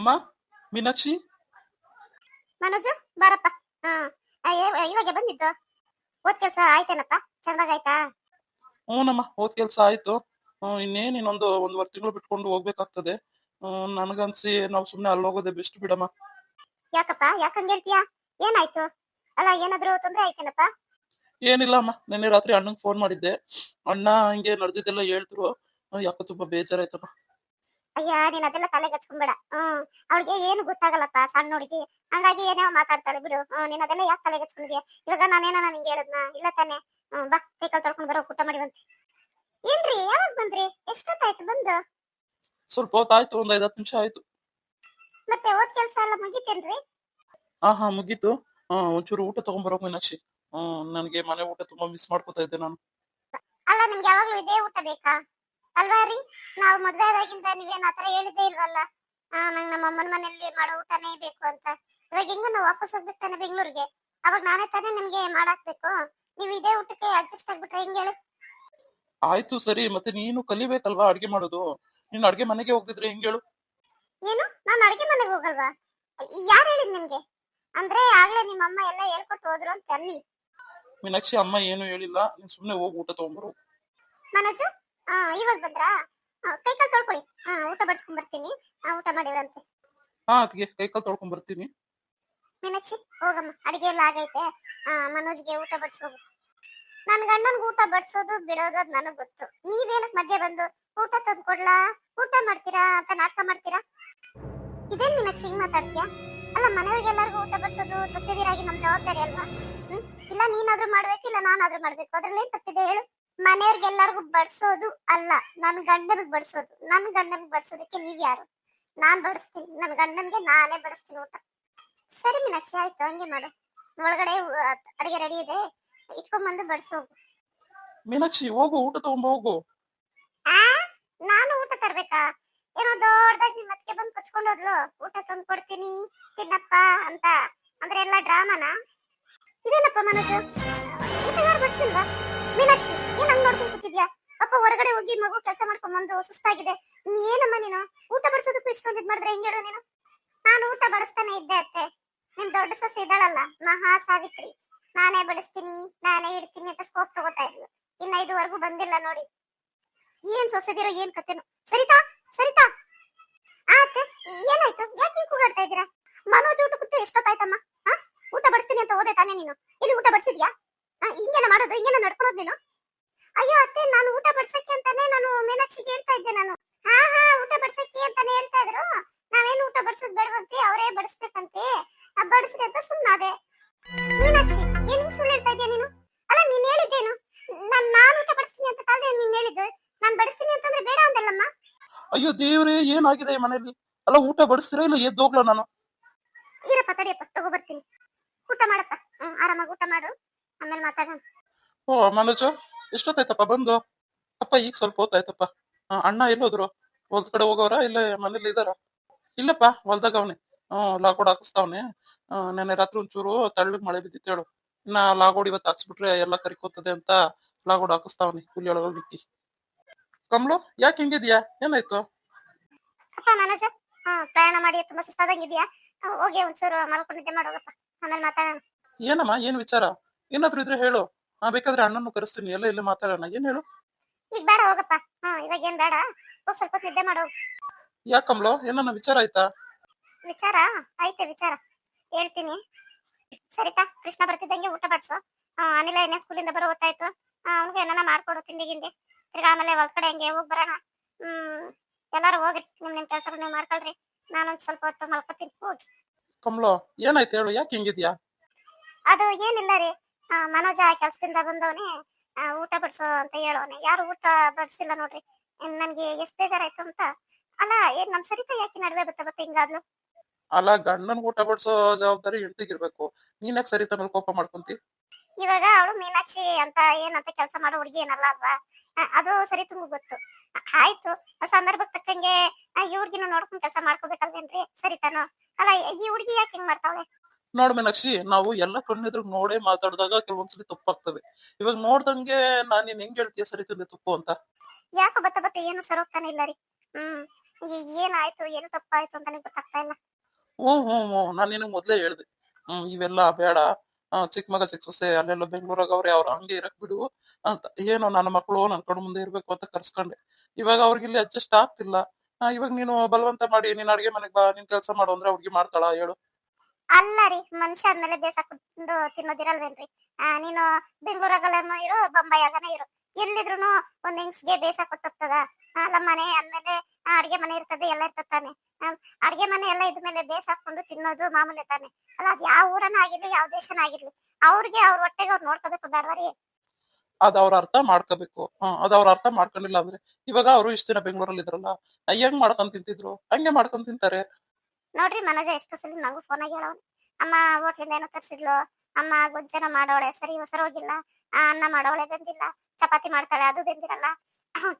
ಅಮ್ಮ ಮೀನಾಕ್ಷಿ? ಮನೋಜು ಬಾರಪ್ಪ. ಇವಾಗೆ ಬಂದಿದ್ದು. ಓದ್ ಕೆಲ್ಸ ಆಯ್ತೇನಪ್ಪ? ಚೆನ್ನಾಗಾಯ್ತಾ ಹ್ಞೂನಮ್ಮ ಓದ್ ಕೆಲ್ಸ ಆಯ್ತು. ಇನ್ನೇನ್ ಇನ್ನೊಂದು ಒಂದುವರೆ ತಿಂಗಳು ಬಿಟ್ಕೊಂಡು ಹೋಗ್ಬೇಕಾಗ್ತದೆ. ನನಗನ್ಸಿ ನಾವು ಸುಮ್ನೆ ಅಲ್ಲಿ ಹೋಗೋದೇ ಬೆಸ್ಟ್ ಬಿಡಮ್ಮ. ಯಾಕಪ್ಪ? ಯಾಕಂಗ್ ಹೇಳ್ತೀಯಾ? ಏನಾಯ್ತು? ಅಲ್ಲ ಏನಾದ್ರು ತೊಂದರೆ ಆಯ್ತೇನಪ್ಪ? ಏನಿಲ್ಲ ಅಮ್ಮ ನಿನ್ನೆ ರಾತ್ರಿ ಅಣ್ಣಂಗೆ ಫೋನ್ ಮಾಡಿದ್ದೆ. ಅಣ್ಣ ಹಿಂಗೆ ನಡೆದಿದ್ದೆಲ್ಲ ಹೇಳಿದ್ರು. ಯಾಕೋ ತುಂಬಾ ಬೇಜಾರಾಯ್ತಮ್ಮ. ಅಯ್ಯ ನೀನ್ ಅದೆಲ್ಲ ತಲೆಗೆ ಹಚ್ಕೊಂಬೇಡ. ಹ್ಮ್. ಅವಳಿಗೆ ಏನು ಗೊತ್ತಾಗಲ್ಲಪ್ಪ ಸಣ್ಣ ಹುಡುಗಿ. ಹಂಗಾಗಿ ಏನೇ ಮಾತಾಡ್ತಾಳೆ ಬಿಡು. ಹ್ಮ್ ನೀನ್ ಅದೆಲ್ಲ ಯಾಕೆ ತಲೆಗೆ ಹಚ್ಕೊಂಡಿದ್ಯಾ? ಇವಾಗ ನಾನೇನ ನಿಂಗೆ ಹೇಳದ್ನ? ಇಲ್ಲ ತಾನೆ. ಹ್ಮ್ ಬಾ ಕೈಕಾಲ್ ತೊಳ್ಕೊಂಡ್ ಬರೋ ಊಟ ಮಾಡಿ ಮಾಡಿವಂತೆ ಏನ್ರಿ ಯಾವಾಗ ಬಂದ್ರಿ? ಎಷ್ಟೊತ್ತಾಯ್ತು ಬಂದು? ಸ್ವಲ್ಪ ಹೊತ್ತಾಯ್ತು ಒಂದ್ ಐದ್ ಹತ್ತು ನಿಮಿಷ ಆಯ್ತು. ಮತ್ತೆ ಓದ್ ಕೆಲ್ಸ ಎಲ್ಲ ಮುಗಿತೇನ್ರಿ? ಹಾ ಹಾ ಮುಗೀತು. ಹ್ಮ್ ಒಂಚೂರು ಊಟ ತಗೊಂಬರೋ ಮೀನಾಕ್ಷಿ. ಹ್ಮ್ ನನ್ಗೆ ಮನೆ ಊಟ ತುಂಬಾ ಮಿಸ್ ಮಾಡ್ಕೊತಾ ಇದ್ದೆ ನಾನು. ಅಲ್ಲ ನಿಮ್ಗೆ ಯಾವಾಗ್ಲೂ ಇದೇ ಊಟ ಬೇಕಾ? ಅಲ್ವಾ ರೀ? ನಾವು ಮದ್ವೆ ಆದಾಗಿಂದ ನೀವೇನ್ ಆತರ ಹೇಳಿದ್ದೇ ಇಲ್ವಲ್ಲ? ನಂಗ್ ನಮ್ಮ ಅಮ್ಮನ ಮನೆಯಲ್ಲಿ ಮಾಡೋ ಊಟನೇ ಬೇಕು ಅಂತ. ಇವಾಗ ಹೆಂಗ ನಾವು ವಾಪಸ್ ಹೋಗ್ಬೇಕು ತಾನೆ ಬೆಂಗಳೂರಿಗೆ. ಅವಾಗ ನಾನೇ ತಾನೇ ನಿಮ್ಗೆ ಮಾಡಾಕ್ಬೇಕು. ನೀವು ಇದೇ ಊಟಕ್ಕೆ ಅಡ್ಜಸ್ಟ್ ಆಗ್ಬಿಟ್ರೆ ಹೆಂಗ್ ಹೇಳಿ? ಆಯ್ತು ಸರಿ ಮತ್ತೆ ನೀನು ಕಲಿಬೇಕಲ್ವಾ ಅಡ್ಗೆ ಮಾಡೋದು? ನೀನು ಅಡ್ಗೆ ಮನೆಗೆ ಹೋಗ್ತಿದ್ರೆ ಹೆಂಗ್ ಹೇಳು? ಏನು? ನಾನು ಅಡ್ಗೆ ಮನೆಗೆ ಹೋಗಲ್ವಾ? ಯಾರು ಹೇಳಿದ್ ನಿಮ್ಗೆ? ಅಂದ್ರೆ ಆಗ್ಲೇ ನಿಮ್ಮ ಅಮ್ಮ ಎಲ್ಲ ಹೇಳ್ಕೊಟ್ಟು ಹೋದ್ರು ಅಂತ ಅನ್ನಿ ಮೀನಾಕ್ಷಿ ಅಮ್ಮ ಏನು ಹೇಳಿಲ್ಲ. ನೀನ್ ಸುಮ್ನೆ ಹೋಗಿ ಊಟ ತಗೊಂಬರು ಮನೋಜು? ಆ ಇವಾಗ ಬಂದ್ರಾ? ಕೈ ಕಾಲು ತೊಳ್ಕೊಳ್ಳಿ. ಹಾ ಊಟ ಬಡ್ಸ್ಕೊಂಡ್ ಬರ್ತೀನಿ. ಊಟ ಮಾಡಿವ್ರಂತೆ. ಹಾ ಅದಕ್ಕೆ ಕೈಕಾಲ್ ತೊಳ್ಕೊಂಡ್ ಬರ್ತೀನಿ. ಮೀನಾಕ್ಷಿ ಹೋಗಮ್ಮ. ಅಡಿಗೆ ಎಲ್ಲ ಆಗೈತೆ. ಮನೋಜ್ಗೆ ಊಟ ಬಡ್ಸೋಗು ನನ್ ಗಂಡನ್ಗೆ ಊಟ ಬಡ್ಸೋದು ಬಿಡೋದು ಅದ್ ನನಗ್ ಗೊತ್ತು. ನೀವೇನಕ್ ಮಧ್ಯೆ ಬಂದು ಊಟ ತಂದು ಕೊಡ್ಲಾ? ಊಟ ಮಾಡ್ತೀರಾ ಅಂತ ನಾಟಕ ಮಾಡ್ತೀರಾ? ಇದೇನ್ ಮೀನಾಕ್ಷಿ ಹಿಂಗ್ ಮಾತಾಡ್ತೀಯಾ? ಅಲ್ಲ ಮನೆಯವ್ರಿಗೆಲ್ಲರಿಗೂ ಊಟ ಬಡ್ಸೋದು ಸಸ್ಯದಿರಾಗಿ ನಮ್ ಜವಾಬ್ದಾರಿ ಅಲ್ವಾ? ಹ್ಮ್? ಇಲ್ಲ ನೀನಾದ್ರೂ ಮಾಡ್ಬೇಕು ಇಲ್ಲ ನಾನಾದ್ರೂ ಮಾಡ್ಬೇಕು. ಅದ್ರಲ್ಲಿ ಏನ್ ತಪ್ಪಿದೆ ಹೇಳು? ಮನೆಯವ್ರಿಗೆಲ್ಲರಿಗೂ ಬಡ್ಸೋದು ಅಲ್ಲ ನನ್ನ ಗಂಡನಿಗೆ ಬಡಿಸೋದು. ನನ್ನ ಗಂಡನಿಗೆ ಬಡಿಸೋದಕ್ಕೆ ನೀವ್ ಯಾರು? ನಾನ್ ಬಡಿಸ್ತೀನಿ ನನ್ನ ಗಂಡನಿಗೆ ನಾನೇ ಬಡಿಸ್ತೀನಿ ಊಟ. ಸರಿ ಮೀನಾಕ್ಷಿ ಆಯ್ತು ಹಂಗೆ ಮಾಡು. ಒಳಗಡೆ ಅಡುಗೆ ರೆಡಿ ಇದೆ. ಇಟ್ಕೊಂಡ್ಬಂದು ಬಡಿಸೋಗು. ಮೀನಾಕ್ಷಿ ಹೋಗು ಊಟ ತಗೊಂಡ್ ಹೋಗು. ಆ? ನಾನು ಊಟ ತರ್ಬೇಕಾ? ಏನೋ ದೊಡ್ಡದಾಗಿ ನಿಮ್ಮ ಅತ್ತಿಗೆ ಬಂದು ಕಚ್ಕೊಂಡು ಹೋದ್ಲು. ಊಟ ತಂದು ಕೊಡ್ತೀನಿ ತಿನ್ನಪ್ಪ ಅಂತ. ಅಂದ್ರೆ ಎಲ್ಲ ಡ್ರಾಮಾನ? ಇದೇನಪ್ಪ ಮನೋಜು? ಊಟ ಯಾರು ಬಡಿಸಿಲ್ವಾ? ಮೀನಾಕ್ಷಿ ಏನ್ ಹಂಗ್ ನೋಡ್ಕೊಂಡ್ ಕೂತಿದ್ಯಾ? ಅಪ್ಪ, ಹೊರಗಡೆ ಹೋಗಿ ಮಗು ಕೆಲಸ ಮಾಡ್ಕೊಂಡ್ ಬಂದು ಸುಸ್ತಾಗಿದೆ ಏನಮ್ಮ ನೀನು? ಊಟ ಬಡಿಸೋದಕ್ಕೂ ಇಷ್ಟೊಂದು ಇದ್ ಮಾಡಿದ್ರೆ ಹೆಂಗ್ ಹೇಳು ನೀನು? ನಾನು ಊಟ ಬಡಿಸ್ತಾನೆ ಇದ್ದೆ ಅತ್ತೆ. ನಿಮ್ ದೊಡ್ಡ ಸೊಸೆ ಇದ್ದಾಳಲ್ಲ ಮಹಾ ಸಾವಿತ್ರಿ ನಾನೇ ಬಡಿಸ್ತೀನಿ, ನಾನೇ ಇಡ್ತೀನಿ ಅಂತ ಸ್ಕೋಪ್ ತಗೋತಾ ಇದ್ಲು. ಇನ್ನ ಇದುವರೆಗೂ ಬಂದಿಲ್ಲ ನೋಡಿ. ಏನ್ ಸೊಸೆದಿರೋ ಏನ್ ಕತೆನು. ಸರಿತಾ? ಸರಿತಾ? ಆತೆ ಏನಾಯ್ತು? ಯಾಕೆ ಹಿಂಗ್ ಕೂಗಾಡ್ತಾ ಇದ್ದೀರಾ? ಮನೋಜ್ ಊಟ ಕೂತು ಎಷ್ಟೊತ್ತಾಯ್ತಮ್ಮ ಊಟ ಬಡಿಸ್ತೀನಿ ಅಂತ ಹೋದೆ ತಾನೇ ನೀನು. ಇಲ್ಲಿ ಊಟ ಬಡಿಸಿದ್ಯಾ? ಹಿಂಗೇನ ಮಾಡೋದು? ಹಿಂಗೇನ ನಡ್ಕೊಳೋದು ನೀನು? ಅಯ್ಯೋ ಅತ್ತೆ ನಾನು ಊಟ ಬಡ್ಸಕ್ಕೆ ಅಂತಾನೆ ನಾನು ಮೀನಾಕ್ಷಿಗೆ ಹೇಳ್ತಾ ಇದ್ದೆ ನಾನು. ಹಾ ಹಾ ಊಟ ಬಡ್ಸಕ್ಕೆ ಅಂತಾನೆ ಹೇಳ್ತಾ ಇದ್ರು. ನಾನೇನು ಊಟ ಬೇಡ ಬೇಡವಂತೆ ಅವರೇ ಬಡಿಸ್ಬೇಕಂತೆ ಬಡಿಸ್ರಿ ಅಂತ ಸುಮ್ಮನಾದೆ ಮೀನಾಕ್ಷಿ ಏನ್ ಸುಳ್ಳು ಹೇಳ್ತಾ ಇದೀಯ ನೀನು? ಅಲ್ಲ ನೀನ್ ಹೇಳಿದ್ದೇನು? ನಾನ್ ನಾನು ಊಟ ಬಡಿಸ್ತೀನಿ ಅಂತ ತಾನೇ ನೀನ್ ಹೇಳಿದ್ದು. ನಾನ್ ಬಡಿಸ್ತೀನಿ ಅಂತಂದ್ರೆ ಬೇಡ ಅಂದಲ್ಲಮ್ಮ. ಅಯ್ಯೋ ದೇವರೇ ಏನಾಗಿದೆ ಮನೆಯಲ್ಲಿ? ಅಲ್ಲ ಊಟ ಬಡಿಸ್ತೀರಾ ಇಲ್ಲ ಎದ್ದು ಹೋಗ್ಲಾ ನಾನು? ಇರಪ್ಪ ತಡಿಯಪ್ಪ ತಗೋ ಬರ್ತೀನಿ. ಊಟ ಮಾಡಪ್ಪ. ಆರಾಮಾಗಿ ಊಟ ಮಾಡು. ಆಮೇಲೆ ಮಾತಾಡೋಣ. ಓ ಮನೋಜ ಎಷ್ಟೊತ್ತಾಯ್ತಪ್ಪ ಬಂದು. ಅಪ್ಪ ಈಗ ಸ್ವಲ್ಪ ಹೊತ್ತಾಯ್ತಪ್ಪ. ಆ, ಅಣ್ಣ ಎಲ್ಲೋದ್ರು? ಹೊಲ್ದ ಕಡೆ ಹೋಗೋರ ಇಲ್ಲ ಮನೇಲಿ ಇದಾರ ಇಲ್ಲಪ್ಪ ಹೊಲ್ದಾಗ ಅವನೆ. ಹ್ಮ್ ಲಾಗೋಡ್ ಹಾಕಿಸ್ತಾವನೆ ನೆನ್ನೆ ರಾತ್ರಿ ಒಂಚೂರು ತಳ್ಳಗ್ ಮಳೆ ಬಿದ್ದಿತ್ತು ಹೇಳು. ಇನ್ನ ಲಾಗೋಡ್ ಇವತ್ತು ಹಾಕ್ಸ್ಬಿಟ್ರೆ ಎಲ್ಲ ಕರಿಕೋತದೆ ಅಂತ ಲಾಗೋಡ್ ಹಾಕಿಸ್ತಾವನೆ ಕೂಲಿ ಒಳಗ ಬಿಕ್ಕಿ. ಕಮ್ಲು ಯಾಕೆ ಹಿಂಗಿದ್ಯಾ? ಏನಾಯ್ತು? ಅಪ್ಪ ಮನೋಜ ಹ್ಮ್ ಪ್ರಯಾಣ ಮಾಡಿ ತುಂಬಾ ಸುಸ್ತಾದಂಗಿದ್ಯಾ ಹೋಗಿ ಒಂಚೂರು ಮಲ್ಕೊಂಡಿದ್ದೆ ಮಾಡೋಗಪ್ಪ. ಆಮೇಲೆ ಮಾತಾಡೋಣ. ಏನಮ್ಮ ಏನ್ ವಿಚಾರ? ಏನಾದ್ರೂ ಇದ್ರೆ ಹೇಳು. ಆ ಬೇಕಾದ್ರೆ ಅಣ್ಣನ್ನು ಕರೆಸ್ತೀನಿ. ಎಲ್ಲ ಇಲ್ಲಿ ಮಾತಾಡೋಣ. ಏನ್ ಹೇಳು? ಈಗ ಬೇಡ ಹೋಗಪ್ಪ. ಹಾ ಇವಾಗ ಏನ್ ಬೇಡ. ಹೋಗ್ ಸ್ವಲ್ಪ ಹೊತ್ತು ನಿದ್ದೆ ಮಾಡೋ ಯಾಕಮ್ಲೋ? ಕಮ್ಲು ಏನನ್ನ ವಿಚಾರ ಆಯ್ತಾ? ವಿಚಾರ? ಐತೆ ವಿಚಾರ. ಹೇಳ್ತೀನಿ. ಸರಿತಾ? ಕೃಷ್ಣ ಬರ್ತಿದ್ದಂಗೆ ಊಟ ಬಡ್ಸು. ಆ, ಅನಿಲ ಏನೇ ಸ್ಕೂಲಿಂದ ಬರೋ ಗೊತ್ತಾಯ್ತು ಅವ್ನಿಗೆ ಏನಾನ ಮಾಡ್ಕೊಡು ತಿಂಡಿ ಗಿಂಡಿ. ತಿರ್ಗಾ ಆಮೇಲೆ ಹೊಲ್ ಕಡೆ ಹಂಗೆ ಹೋಗಿ ಬರೋಣ. ಹ್ಮ್ ಎಲ್ಲಾರು ಹೋಗ್ರಿ. ನಿಮ್ ನಿಮ್ ಕೆಲಸ ನೀವು ಮಾಡ್ಕೊಳ್ರಿ. ನಾನೊಂದ್ ಸ್ವಲ್ಪ ಹೊತ್ತು ಮಲ್ಕೋತೀನಿ. ಹೋಗಿ. ಕಮ್ಲೋ ಏನಾಯ್ತು ಹೇಳು? ಯಾಕೆ ಹಿಂಗಿದ್ಯಾ? ಅದು ಏನಿಲ್ಲ ರೀ. ಮನೋಜ ಕೆಲ್ಸದಿಂದ ಬಂದವನೇ ಊಟ ಬಡಿಸೋ ಅಂತ ಹೇಳೋನೆ ಯಾರು ಊಟ ಬಡಿಸಿಲ್ಲ ನೋಡ್ರಿ. ನನ್ಗೆ ಎಷ್ಟ್ ಬೇಜಾರಾಯ್ತು ಅಂತ. ಅಲ್ಲ ಏನ್ ನಮ್ ಸರಿತಾ ಯಾಕೆ ನಡುವೆ ಬತ್ತ ಬತ್ತ ಹಿಂಗಾದ್ಲು? ಅಲ್ಲ ಗಂಡನ್ ಊಟ ಬಡಿಸೋ ಜವಾಬ್ದಾರಿ ಹೆಂಡತಿಗಿರ್ಬೇಕು. ನೀನ್ ಯಾಕೆ ಸರಿತಾ ತನ್ನ ಕೋಪ ಮಾಡ್ಕೊಂತಿ? ಇವಾಗ ಅವಳು ಮೀನಾಕ್ಷಿ ಅಂತ ಏನಂತ ಕೆಲಸ ಮಾಡೋ ಹುಡುಗಿ ಏನಲ್ಲ ಅಲ್ವಾ? ಅದು ಸರಿ ತುಂಬ ಗೊತ್ತು. ಆಯ್ತು ಆ ಸಂದರ್ಭಕ್ಕೆ ತಕ್ಕಂಗೆ ಇವ್ರಿಗಿನ ನೋಡ್ಕೊಂಡ್ ಕೆಲಸ ಮಾಡ್ಕೋಬೇಕಲ್ವೇನ್ರಿ? ಸರಿತಾನು? ಅಲ್ಲ ಈ ಹುಡುಗಿ ಯಾಕೆ ಹಿಂಗ್ ಮಾಡ್ತಾವಳೆ? ನೋಡ್ ಮೀನಾಕ್ಷಿ ನಾವು ಎಲ್ಲ ಕಣ್ಣೆದ್ರು ನೋಡೇ ಮಾತಾಡಿದಾಗ ಕೆಲವೊಂದ್ಸಲಿ ತಪ್ಪಾಗ್ತವೆ. ಇವಾಗ ನೋಡ್ದಂಗೆ ನಾನ್ ನೀನ್ ಹೆಂಗ್ ಹೇಳ್ತೀಯ ಸರಿ ತಿಂದೆ ತಪ್ಪು ಅಂತ. ಯಾಕೋ ಬತ್ತ ಬತ್ತ ಏನು ಸರೋಗ್ತಾನೆ ಇಲ್ಲ ರೀ. ಹ್ಮ್ ಏನಾಯ್ತು ಏನು ತಪ್ಪಾಯ್ತು ಅಂತ ನನಗೆ ಗೊತ್ತಾಗ್ತಾ ಇಲ್ಲ. ಹ್ಞೂ ಹ್ಞೂ ಹ್ಞೂ ನಾನು ನಿನಗೆ ಮೊದಲೇ ಹೇಳ್ದೆ. ಹ್ಮ್ ಇವೆಲ್ಲ ಬೇಡ. ಚಿಕ್ಕ ಮಗ ಚಿಕ್ಕ ಸೊಸೆ ಅಲ್ಲೆಲ್ಲ ಬೆಂಗಳೂರಾಗ ಅವ್ರೆ ಅವ್ರ ಹಂಗೆ ಇರಕ್ ಬಿಡು. ಅಂತ ಏನೋ ನನ್ನ ಮಕ್ಕಳು ನನ್ನ ಕಣ್ಣು ಮುಂದೆ ಇರ್ಬೇಕು ಅಂತ ಕರ್ಸ್ಕೊಂಡೆ. ಇವಾಗ ಅವ್ರಿಗೆ ಇಲ್ಲಿ ಅಡ್ಜಸ್ಟ್ ಆಗ್ತಿಲ್ಲ. ಇವಾಗ ನೀನು ಬಲವಂತ ಮಾಡಿ ನೀನ್ ಅಡ್ಗೆ ಮನೆಗ್ ಬಾ ನಿನ್ ಕೆಲಸ ಮಾಡು ಅಂದ್ರೆ ಅವ್ರಿಗೆ ಮಾಡ್ತಾಳ ಹೇಳು. ಅಲ್ಲ ರೀ ಆದ್ಮೇಲೆ ಬೇಸಾಕೊಂಡು ತಿನ್ನೋದಿರಲ್ವೇನ್ರಿ? ನೀನು ಬೆಂಗಳೂರಾಗಲ್ಲನೂ ಇರು ಬೊಂಬಾಯಾಗನ ಇರು. ಎಲ್ಲಿದ್ರು ಒಂದ್ ಹೆಂಗ್ಸ್ಗೆ ಬೇಸಾಕ ತಪ್ತದ ಅಲ್ಲ ಮನೆ ಅಂದ್ಮೇಲೆ ಅಡ್ಗೆ ಮನೆ ಇರ್ತದೆ ಎಲ್ಲ ಇರ್ತದ ತಾನೆ. ಆ, ಅಡ್ಗೆ ಮನೆ ಎಲ್ಲ ಇದ್ಮೇಲೆ ಬೇಸಾಕೊಂಡು ತಿನ್ನೋದು ಮಾಮೂಲಿ ತಾನೆ. ಅಲ್ಲ ಅದ್ ಯಾವ ಊರನ ಆಗಿರ್ಲಿ ಯಾವ ದೇಶನ ಆಗಿರ್ಲಿ ಅವ್ರಿಗೆ ಅವ್ರ ಹೊಟ್ಟೆಗೆ ಅವ್ರು ನೋಡ್ಕೋಬೇಕು ಬೇಡವರಿ ಅದ್ ಅವ್ರ ಅರ್ಥ ಮಾಡ್ಕೋಬೇಕು. ಅದ್ ಅವ್ರ ಅರ್ಥ ಮಾಡ್ಕೊಂಡಿಲ್ಲ ಅಂದ್ರೆ ಇವಾಗ ಅವರು ಇಷ್ಟ ದಿನ ಬೆಂಗಳೂರಲ್ಲಿ ಇದ್ರಲ್ಲ ಹೆಂಗ್ ಮಾಡ್ಕೊಂಡ್ ತಿಂತಿದ್ರು? ಹಂಗೆ ಮಾಡ್ಕೊಂಡ್ ತಿಂತಾರೆ. ನೋಡ್ರಿ ಮನೋಜ ಎಷ್ಟು ಸಲ ನಂಗೂ ಫೋನ್ ಆಗಿ ಹೇಳವನು. ಅಮ್ಮ ಹೋಟ್ಲಿಂದ ಏನೋ ತರಿಸಿದ್ಲು. ಅಮ್ಮ ಗೊಜ್ಜನ ಮಾಡೋಳೆ. ಸರಿ ಸರಿ ಹೋಗಿಲ್ಲ. ಆ, ಅನ್ನ ಮಾಡೋಳೆ ಬೆಂದಿಲ್ಲ. ಚಪಾತಿ ಮಾಡ್ತಾಳೆ ಅದು ಬೆಂದಿರಲ್ಲ.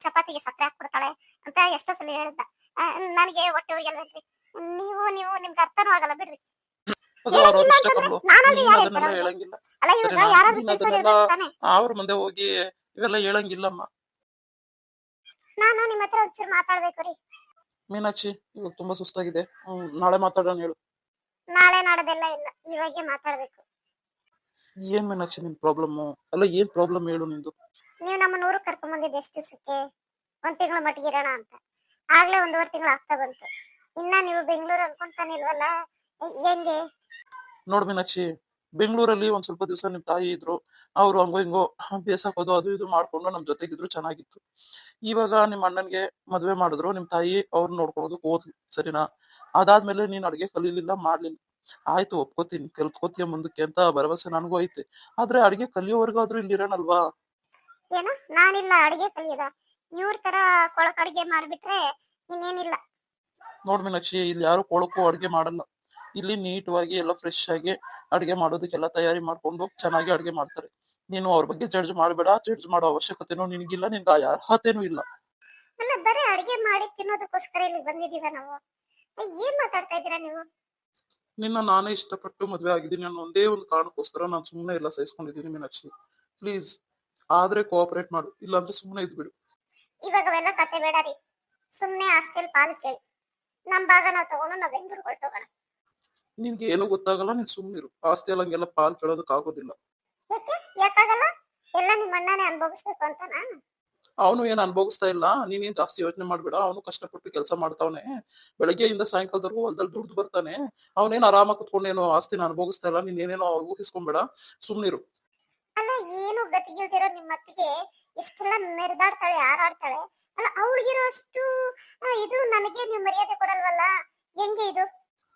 ಚಪಾತಿಗೆ ಸಕ್ಕರೆ ಹಾಕ್ಬಿಡ್ತಾಳೆ ಅಂತ ಎಷ್ಟೋ ಸಲ ಹೇಳಿದ್ದ ನನಗೆ ಹೊಟ್ಟೆ ಉರಿಯಲ್ವೇನ್ರಿ ನೀವು ನೀವು ನಿಮ್ಗೆ ಅರ್ಥನೂ ಆಗಲ್ಲ ಬಿಡ್ರಿ. ಅವ್ರ ಮುಂದೆ ಹೋಗಿ ಇವೆಲ್ಲ ಹೇಳಂಗಿಲ್ಲಮ್ಮ. ನಾನು ನಿಮ್ಮ ಹತ್ರ ಒಂಚೂರು ಮಾತಾಡ್ಬೇಕು ರೀ. ಮೀನಾಕ್ಷಿ ಇವಾಗ ತುಂಬಾ ಸುಸ್ತಾಗಿದೆ. ನಾಳೆ ಮಾತಾಡೋಣ ಹೇಳು. ನಾಳೆ ನಾಡದೆಲ್ಲ ಇಲ್ಲ. ಇವಾಗೆ ಮಾತಾಡ್ಬೇಕು. ಏನ್ ಮೀನಾಕ್ಷಿ ನಿನ್ ಪ್ರಾಬ್ಲಮ್ ಅಲ್ಲ ಏನ್ ಪ್ರಾಬ್ಲಮ್ ಹೇಳು ನಿಂದು? ನೀವು ನಮ್ಮ ಊರಿಗೆ ಕರ್ಕೊಂಡ್ ಬಂದಿದ್ದು ಎಷ್ಟು ದಿವಸಕ್ಕೆ? ಒಂದ್ ತಿಂಗಳ ಮಟ್ಟಿಗೆ ಇರೋಣ ಅಂತ. ಆಗ್ಲೇ ಒಂದೂವರೆ ತಿಂಗಳು ಆಗ್ತಾ ಬಂತು. ಇನ್ನ ನೀವು ಬೆಂಗಳೂರು ಅನ್ಕೊಂತಾನೆ ಇಲ್ವಲ್ಲ? ಹೆಂಗೆ? ನೋಡ್ ಮೀನಾಕ್ಷಿ ಬೆಂಗಳೂರಲ್ಲಿ ಒಂದ್ ಸ್ವಲ್ಪ ದಿವಸ ನಿಮ್ ತಾಯಿ ಇದ್ರು. ಅವ್ರು ಹಂಗೋ ಹಿಂಗೋ ಬೇಸಾಕೋದು ಅದು ಇದು ಮಾಡ್ಕೊಂಡು ನಮ್ ಜೊತೆಗಿದ್ರು ಚೆನ್ನಾಗಿತ್ತು. ಇವಾಗ ನಿಮ್ಮ ಅಣ್ಣನ್ಗೆ ಮದ್ವೆ ಮಾಡಿದ್ರು ನಿಮ್ ತಾಯಿ ಅವ್ರನ್ನ ನೋಡ್ಕೊಳೋದಕ್ಕೆ ಹೋದ್ಲು ಸರಿನಾ? ಅದಾದ್ಮೇಲೆ ನೀನ್ ಅಡ್ಗೆ ಕಲೀಲಿಲ್ಲ ಮಾಡ್ಲಿಲ್ಲ. ಆಯ್ತು ಒಪ್ಕೋತೀನಿ ಕಲ್ತ್ಕೋತೀಯ ಮುಂದಕ್ಕೆ ಅಂತ ಭರವಸೆ ನನಗೂ ಐತೆ. ಆದ್ರೆ ಅಡ್ಗೆ ಕಲಿಯೋವರೆಗಾದ್ರೂ ಇಲ್ಲಿರೋಣಲ್ವಾ ಏನು? ನಾನಿಲ್ಲ ಅಡಿಗೆ ಕಲಿಯದ. ಇವ್ರ ತರ ಕೊಳಕ್ ಅಡಿಗೆ ಮಾಡ್ಬಿಟ್ರೆ ಇನ್ನೇನಿಲ್ಲ. ನೋಡ್ ಮೀನಾಕ್ಷಿ ಇಲ್ಲಿ ಯಾರು ಕೊಳಕು ಅಡ್ಗೆ ಮಾಡಲ್ಲ. ಇಲ್ಲಿ ನೀಟ್ವಾಗಿ ಎಲ್ಲ ಫ್ರೆಶ್ ಆಗಿ ಅಡ್ಗೆ ಮಾಡೋದಕ್ಕೆಲ್ಲ ತಯಾರಿ ಮಾಡ್ಕೊಂಡು ಚೆನ್ನಾಗಿ ಅಡ್ಗೆ ಮಾಡ್ತಾರೆ. ನೀನು ಅವ್ರ ಬಗ್ಗೆ ಜಡ್ಜ್ ಮಾಡಬೇಡ ಜಡ್ಜ್ ಮಾಡೋ ಅವಶ್ಯಕತೆನೂ ನಿನಗಿಲ್ಲ ನಿನ್ಗೆ ಆ ಅರ್ಹತೆನೂ ಇಲ್ಲ. ಅಲ್ಲ ಬರೀ ಅಡಿಗೆ ಮಾಡಿ ತಿನ್ನೋದಕ್ಕೋಸ್ಕರ ಇಲ್ಲಿ ಬಂದಿದೀವ ನಾವು? ಏನ್ ಮಾತಾಡ್ತಾ ಇದ್ದೀರಾ ನೀವು? ನಿನ್ನ ನಾನೇ ಇಷ್ಟಪಟ್ಟು ಮದ್ವೆ ಆಗಿದ್ದೀನಿ ನಾನು ಒಂದೇ ಒಂದು ಕಾರಣಕ್ಕೋಸ್ಕರ ನಾನು ಸುಮ್ಮನೆ ಎಲ್ಲ ಸಹಿಸ್ಕೊಂಡಿದ್ದೀನಿ ಮೀನಾಕ್ಷಿ. ಪ್ಲೀಸ್ ಆದ್ರೆ ಕೋಆಪರೇಟ್ ಮಾಡು ಇಲ್ಲಾಂದ್ರೆ ಸುಮ್ಮನೆ ಇದ್ಬಿಡು. ಇವಾಗ ಅವೆಲ್ಲ ಕತೆ ಬೇಡ ರೀ. ಸುಮ್ಮನೆ ಆಸ್ತಿಯಲ್ಲಿ ಪಾಲು ಕೇಳಿ. ನಮ್ ಭಾಗ ನಾವು ತಗೊಂಡು ನಾವ್ ಬೆಂಗಳೂರು ಹೊರಟೋಗೋಣ. ನಿನ್ಗೆ ಏನೂ ಗೊತ್ತಾಗಲ್ಲ ನೀನ್ ಸುಮ್ಮನಿರು ಆಸ್ತಿ ಎಲ್ಲ ಹಂಗೆಲ್ಲ ಪಾಲ್ ಕೇಳೋದಕ್ ಆಗೋದಿಲ್ಲ ಯಾಕೆ? ಯಾಕಾಗಲ್ಲ? ಎಲ್ಲ ನಿಮ್ಮ ಅಣ್ಣನೇ ಅನ್ಭೋಗಿಸ್ಬೇಕು ಅಂತನಾ? ಅವನು ಏನ್ ಅನುಭವಿಸ್ತಾ ಇಲ್ಲ. ನೀನೇನ್ ಜಾಸ್ತಿ ಯೋಚನೆ ಮಾಡ್ಬೇಡ. ಅವನು ಕಷ್ಟಪಟ್ಟು ಕೆಲಸ ಮಾಡ್ತಾವನೆ. ಬೆಳಗ್ಗೆಯಿಂದ ಸಾಯಂಕಾಲದವರೆಗೂ ಹೊಲದಲ್ಲಿ ದುಡ್ದು ಬರ್ತಾನೆ. ಅವನೇನ್ ಆರಾಮಾಗಿ ಕುತ್ಕೊಂಡೇನೋ ಆಸ್ತಿನ ಅನುಭವಿಸ್ತಾ ಇಲ್ಲ. ನೀನ್ ಏನೇನೋ ಊಹಿಸ್ಕೊಂಬೇಡ. ಸುಮ್ನಿರು ಅಲ್ಲ ಏನು ಗತಿಗಿಲ್ದಿರೋ ನಿಮ್ಮ ಅತ್ತಿಗೆ ಇಷ್ಟೆಲ್ಲ ಮೆರೆದಾಡ್ತಾಳೆ ಹಾರಾಡ್ತಾಳೆ. ಅಲ್ಲ ಅವಳಿಗಿರೋ ಅಷ್ಟು ಇದು ನನಗೆ ನೀವು ಮರ್ಯಾದೆ ಕೊಡಲ್ವಲ್ಲ? ಹೆಂಗೆ ಇದು?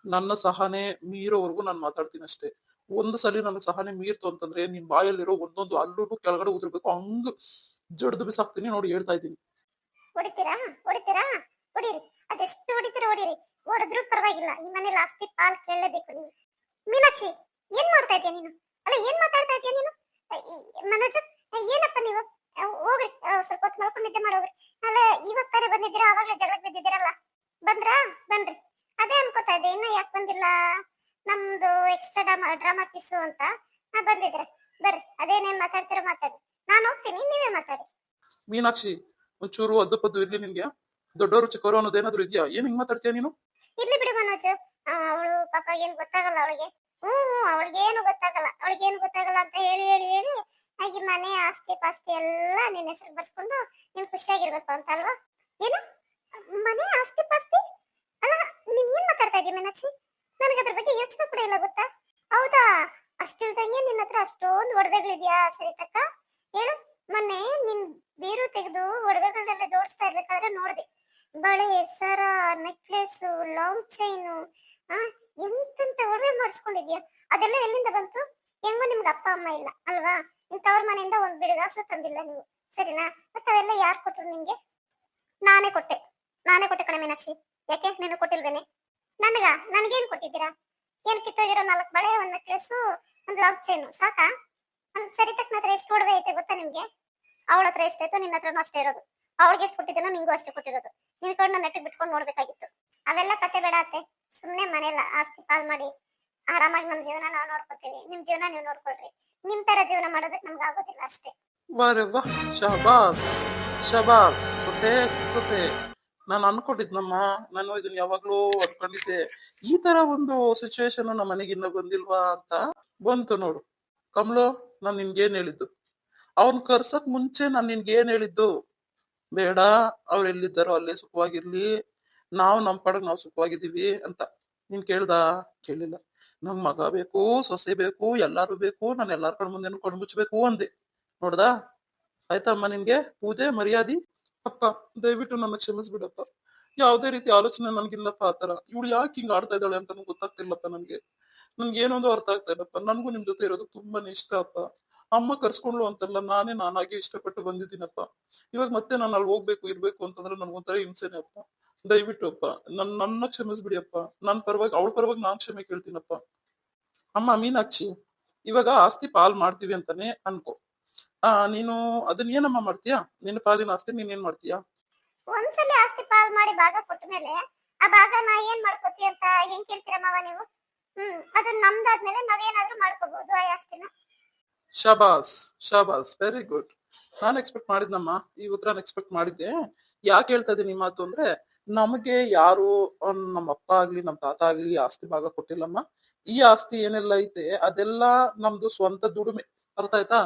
ನನ್ನ ಸಹನೆ ಮೀರೋವರೆಗೂ ನಾನು ಮಾತಾಡ್ತೀನಿ ಅಷ್ಟೇ ಒಂದು ಸಲ ನನ್ನ ಸಹನೆ ಮೀರ್ತು ಅಂತಂದ್ರೆ ನಿನ್ ಬಾಯಲ್ಲಿರೋ ಒಂದೊಂದು ಅಲ್ಲೂ ಕೆಳಗಡೆ ಉದಿರ್ಬೇಕು. ಹಂಗ್ ಜಡ್ದು ಬಿಸಾಕ್ತೀನಿ ನೋಡಿ ಹೇಳ್ತಾ ಇದ್ದೀನಿ. ಹೊಡಿತೀರಾ? ಹೊಡಿತೀರಾ? ಹೊಡಿರಿ. ಅದೆಷ್ಟು ಹೊಡಿತೀರಾ ಹೊಡಿರಿ. ಹೊಡೆದ್ರು ಪರವಾಗಿಲ್ಲ. ಈ ಮನೇಲಿ ಆಸ್ತಿ ಪಾಲ್ ಕೇಳಲೇಬೇಕು ನೀವು ಮೀನಾಕ್ಷಿ, ಏನ್ ಮಾಡ್ತಾ ಇದೀಯ ನೀನು? ಅಲ್ಲ, ಏನ್ ಮಾತಾಡ್ತಾ ಇದೀಯ ನೀನು? ಮನೋಜ್ ಏನಪ್ಪ ನೀವು? ಹೋಗ್ರಿ. ಸ್ವಲ್ಪ ಹೊತ್ತು ಮಲ್ಕೊಂಡು ನಿದ್ದೆ ಮಾಡೋಗ್ರಿ ಅಲ್ಲ, ಇವಾಗ ತಾನೇ ಬಂದಿದ್ದೀರಾ? ಅವಾಗಲೇ ಜಗಳಕ್ಕೆ ಬಿದ್ದಿದ್ದೀರಲ್ಲ. ಬಂದ್ರಾ? ಬನ್ರಿ. ಅದೇ ಅನ್ಕೋತಾ ಇದ್ದೆ. ಇನ್ನ ಯಾಕೆ ಬಂದಿಲ್ಲ? ನಮ್ದು ಎಕ್ಸ್ಟ್ರಾ ಡ್ರಾಮಾ ಡ್ರಾಮಾ ಪೀಸು ಅಂತ ಬಂದಿದ್ರೆ. ಬರ್ರಿ ಅದೇನೇನ್ ಮಾತಾಡ್ತೀರೋ ಮಾತಾಡಿ. ನಾನು ಹೋಗ್ತೀನಿ ನೀವೇ ಮಾತಾಡಿ. ಮೀನಾಕ್ಷಿ ಒಂಚೂರು ಅದ್ದು ಪದ್ದು ಇರ್ಲಿ ನಿನ್ಗೆ. ದೊಡ್ಡವರು ಚಿಕ್ಕವರು ಅನ್ನೋದೇನಾದ್ರು ಇದೆಯಾ? ಏನ್ ಹಿಂಗ್ ಮಾತಾಡ್ತೀಯ ನೀನು? ಇರ್ಲಿ ಬಿಡು ಮನೋಜ್. ಅವಳು ಪಾಪ ಏನ್ ಗೊತ್ತಾಗಲ್ಲ ಅವಳಿಗೆ. ಹ್ಮ್ ಅವಳಿಗೆ ಏನು ಗೊತ್ತಾಗಲ್ಲ. ಅವಳಿಗೆ ಏನು ಗೊತ್ತಾಗಲ್ಲ ಅಂತ ಹೇಳಿ ಹೇಳಿ ಹೇಳಿ ಹಾಗೆ ಮನೆ ಆಸ್ತಿ ಪಾಸ್ತಿ ಎಲ್ಲ ನಿನ್ನ ಹೆಸರು ಬರ್ಸ್ಕೊಂಡು ನೀನ್ ಖುಷಿಯಾಗಿರ್ಬೇಕು ಅಂತ ಅಲ್ವಾ? ಏನು? ಮನೆ ಆಸ್ತಿ ಪಾಸ್ತಿ? ಅಲ್ಲ ನೀನ್ ಏನ್ ಮಾತಾಡ್ತಾ ಇದೀಯ ಮೀನಾಕ್ಷಿ? ನನಗೆ ಅದ್ರ ಬಗ್ಗೆ ಯೋಚನೆ ಕೂಡ ಇಲ್ಲ, ಗೊತ್ತಾ? ಹೌದಾ? ಅಷ್ಟಿಲ್ದಂಗೆ ನಿನ್ನ ಹತ್ರ ಅಷ್ಟೊಂದು ಒಡವೆಗಳಿದ್ಯಾ? ಸರಿತಕ್ಕ ಹೇಳು. ಮೊನ್ನೆ ನಿನ್ ಬೀರು ತೆಗೆದು ಒಡವೆಗಳನ್ನೆಲ್ಲ ಜೋಡಿಸ್ತಾ ಇರ್ಬೇಕಾದ್ರೆ ನೋಡ್ದೆ. ಬಳೆ, ಸರ, ನೆಕ್ಲೆಸ್, ಲಾಂಗ್ ಚೈನು, ಆ, ಎಂತೆಂತ ಒಡವೆ ಮಾಡಿಸ್ಕೊಂಡಿದ್ಯಾ? ಅದೆಲ್ಲ ಎಲ್ಲಿಂದ ಬಂತು? ಹೆಂಗೋ ನಿಮ್ಗೆ ಅಪ್ಪ, ಅಮ್ಮ ಇಲ್ಲ, ಅಲ್ವಾ? ನಿಮ್ ತವ್ರ ಮನೆಯಿಂದ ಒಂದ್ ಬಿಡುಗಾಸು ತಂದಿಲ್ಲ ನೀವು. ಸರಿನಾ? ಮತ್ತೆ ಅವೆಲ್ಲ ಯಾರು ಕೊಟ್ರು ನಿಮ್ಗೆ ನಾನೇ ಕೊಟ್ಟೆ. ನಾನೇ ಕೊಟ್ಟೆ ಕಣೆ ಮೀನಾಕ್ಷಿ. ಯಾಕೆ? ನೀನು ಕೊಟ್ಟಿಲ್ವೇನೆ? ನನಗ? ನನಗೇನ್ ಕೊಟ್ಟಿದ್ದೀರಾ? ಏನ್ ಕಿತ್ತೋಗಿರೋ ನಾಲ್ಕು ಬಳೆ, ಒಂದ್ ನೆಕ್ಲೆಸ್ ಒಂದ್ ಲಾಕ್ ಚೈನು, ಸಾಕಾ? ಒಂದ್ ಸರಿ ಹತ್ರ ಎಷ್ಟು ಒಡವೆ ಐತೆ ಗೊತ್ತಾ ನಿಮ್ಗೆ? ಅವಳ ಹತ್ರ ಎಷ್ಟೈತೋ ನಿನ್ನ ಹತ್ರನೂ ಅಷ್ಟೇ ಇರೋದು. ಅವಳಿಗೆ ಎಷ್ಟು ಕೊಟ್ಟಿದ್ದೀನೋ ನಿಂಗೂ ಅಷ್ಟೇ ಕೊಟ್ಟಿರೋದು. ನಿನ್ ಕಣ್ಣು ನೆಟ್ಟಿಗೆ ಬಿಟ್ಕೊಂಡು ನೋಡ್ಬೇಕಾಗಿತ್ತು. ಅವೆಲ್ಲ ಕತೆ ಬೇಡ ಅತ್ತೆ. ಸುಮ್ನೆ ಮನೆಯಲ್ಲ ಆಸ್ತಿ ಪಾಲ್ ಮಾಡಿ ಆರಾಮಾಗಿ ನಮ್ ಜೀವನ ನಾವು ನೋಡ್ಕೊತೀವಿ. ನಿಮ್ ಜೀವನ ನೀವು ನೋಡ್ಕೊಳ್ರಿ. ನಿಮ್ ತರ ಜೀವನ ಮಾಡೋದಕ್ಕೆ ನಮ್ಗೆ ಆಗೋದಿಲ್ಲ ಅಷ್ಟೇ. ಶಬಾಸ್ ಶಬಾಸ್ ಸೊಸೆ. ನಾನು ಅನ್ಕೊಂಡಿದ್ನಮ್ಮ ನಾನು ಇದನ್ನ ಯಾವಾಗ್ಲೂ ಅನ್ಕೊಂಡಿದ್ದೆ. ಈ ತರ ಒಂದು ಸಿಚುವೇಶನ್ ನಮ್ಮ ಮನೆಗೆ ಇನ್ನೂ ಬಂದಿಲ್ವಾ ಅಂತ ಬಂತು ನೋಡು. ಕಮಲು, ನಾನ್ ನಿನ್ಗೇನ್ ಹೇಳಿದ್ದು? ಅವನ್ ಕರ್ಸಕ್ ಮುಂಚೆ ನಾನ್ ನಿನ್ಗೇನ್ ಹೇಳಿದ್ದು? ಬೇಡ, ಅವ್ರು ಎಲ್ಲಿದ್ದಾರೋ ಅಲ್ಲೇ ಸುಖವಾಗಿರ್ಲಿ. ನಾವು ನಮ್ ಪಡಗ್ ನಾವು ಸುಖವಾಗಿದ್ದೀವಿ ಅಂತ. ನೀನ್ ಕೇಳ್ದ? ಕೇಳಿಲ್ಲ. ನಂಗ್ ಮಗ ಬೇಕು, ಸೊಸೆ ಬೇಕು, ಎಲ್ಲಾರು ಬೇಕು, ನಾನು ಎಲ್ಲಾರ ಕಡೆ ಮುಂದೆ ಕಣ್ಮುಚ್ಬೇಕು ಅಂದೆ. ನೋಡ್ದಾ? ಆಯ್ತಮ್ಮ ನಿನ್ಗೆ? ಪೂಜೆ, ಮರ್ಯಾದಿ? ಅಪ್ಪ, ದಯವಿಟ್ಟು ನನ್ನ ಕ್ಷಮಿಸ್ಬಿಡಪ್ಪ. ಯಾವುದೇ ರೀತಿ ಆಲೋಚನೆ ನನ್ಗಿಲ್ಲಪ್ಪ ಆತರ ಇವಳು ಯಾಕೆ ಹಿಂಗ್ ಆಡ್ತಾ ಇದ್ದಾಳೆ ಅಂತ ಗೊತ್ತಾಗ್ತಿಲ್ಲಪ್ಪ ನನ್ಗೆ. ನನ್ಗೆ ಏನೊಂದು ಅರ್ಥ ಆಗ್ತಾ ಇಲ್ಲಪ್ಪ. ನನ್ಗೂ ನಿಮ್ ಜೊತೆ ಇರೋದು ತುಂಬಾನೇ ಇಷ್ಟ ಅಪ್ಪ. ಅಮ್ಮ ಕರ್ಸ್ಕೊಂಡ್ಲು ಅಂತಲ್ಲ ನಾನೇ ನಾನಾಗೆ ಇಷ್ಟಪಟ್ಟು ಬಂದಿದ್ದೀನಪ್ಪ. ಇವಾಗ ಮತ್ತೆ ನಾನು ಅಲ್ಲಿ ಹೋಗ್ಬೇಕು, ಇರ್ಬೇಕು ಅಂತಂದ್ರೆ ನನ್ಗೊಂಥರ ಹಿಂಸೆನೆ ಅಪ್ಪ. ದಯವಿಟ್ಟು ಅಪ್ಪ, ನನ್, ನನ್ನ ಕ್ಷಮಿಸ್ಬಿಡಿ ಅಪ್ಪ. ನನ್ ಪರವಾಗಿ, ಅವಳ ಪರವಾಗಿ ನಾನ್ ಕ್ಷಮೆ ಕೇಳ್ತೀನಪ್ಪ. ಅಮ್ಮ, ಮೀನಾಕ್ಷಿ, ಇವಾಗ ಆಸ್ತಿ ಪಾಲ್ ಮಾಡ್ತೀವಿ ಅಂತಾನೆ ಅನ್ಕೋ. ನೀನು ಅದನ್ನ ಏನಮ್ಮ ಮಾಡ್ತೀಯಾ? ನಿನ್ನ ಪಾಲಿನ ಆಸ್ತಿ ನೀನ್ ಏನ್ ಮಾಡ್ತೀಯಾ? ಒಂದ್ಸಲಿ ಆಸ್ತಿ ಪಾಲ್ ಮಾಡಿ ಭಾಗ ಕೊಟ್ಟ ಮೇಲೆ ಆ ನಾ ಏನ್ ಮಾಡ್ಕೋತಿ ಅಂತ ಹೆಂಗ್ ಕೇಳ್ತೀರ ಮಾವ ನೀವು? ಹ್ಮ್ ಅದು ನಮ್ದಾದ್ಮೇಲೆ ನಾವೇನಾದ್ರೂ ಮಾಡ್ಕೋಬಹುದು ಆ ಆಸ್ತಿನ. ಶಬಾಸ್ ಶಬಾಸ್ ವೆರಿ ಗುಡ್ ನಾನ್ ಎಕ್ಸ್ಪೆಕ್ಟ್ ಮಾಡಿದ್ನಮ್ಮ ಈ ಉತ್ತರ ಎಕ್ಸ್ಪೆಕ್ಟ್ ಮಾಡಿದ್ದೆ. ಯಾಕೆ ಹೇಳ್ತಾ ಇದ್ದೀನಿ ಮಾತು ಅಂದ್ರೆ ನಮಗೆ ಯಾರು ನಮ್ಮ ಅಪ್ಪ ಆಗ್ಲಿ ನಮ್ಮ ತಾತ ಆಗ್ಲಿ ಆಸ್ತಿ ಭಾಗ ಕೊಟ್ಟಿಲ್ಲಮ್ಮ. ಈ ಆಸ್ತಿ ಏನೆಲ್ಲ ಐತೆ ಅದೆಲ್ಲ ನಮ್ದು ಸ್ವಂತ ದುಡಿಮೆ. ಅರ್ಥ ಆಯ್ತಾ?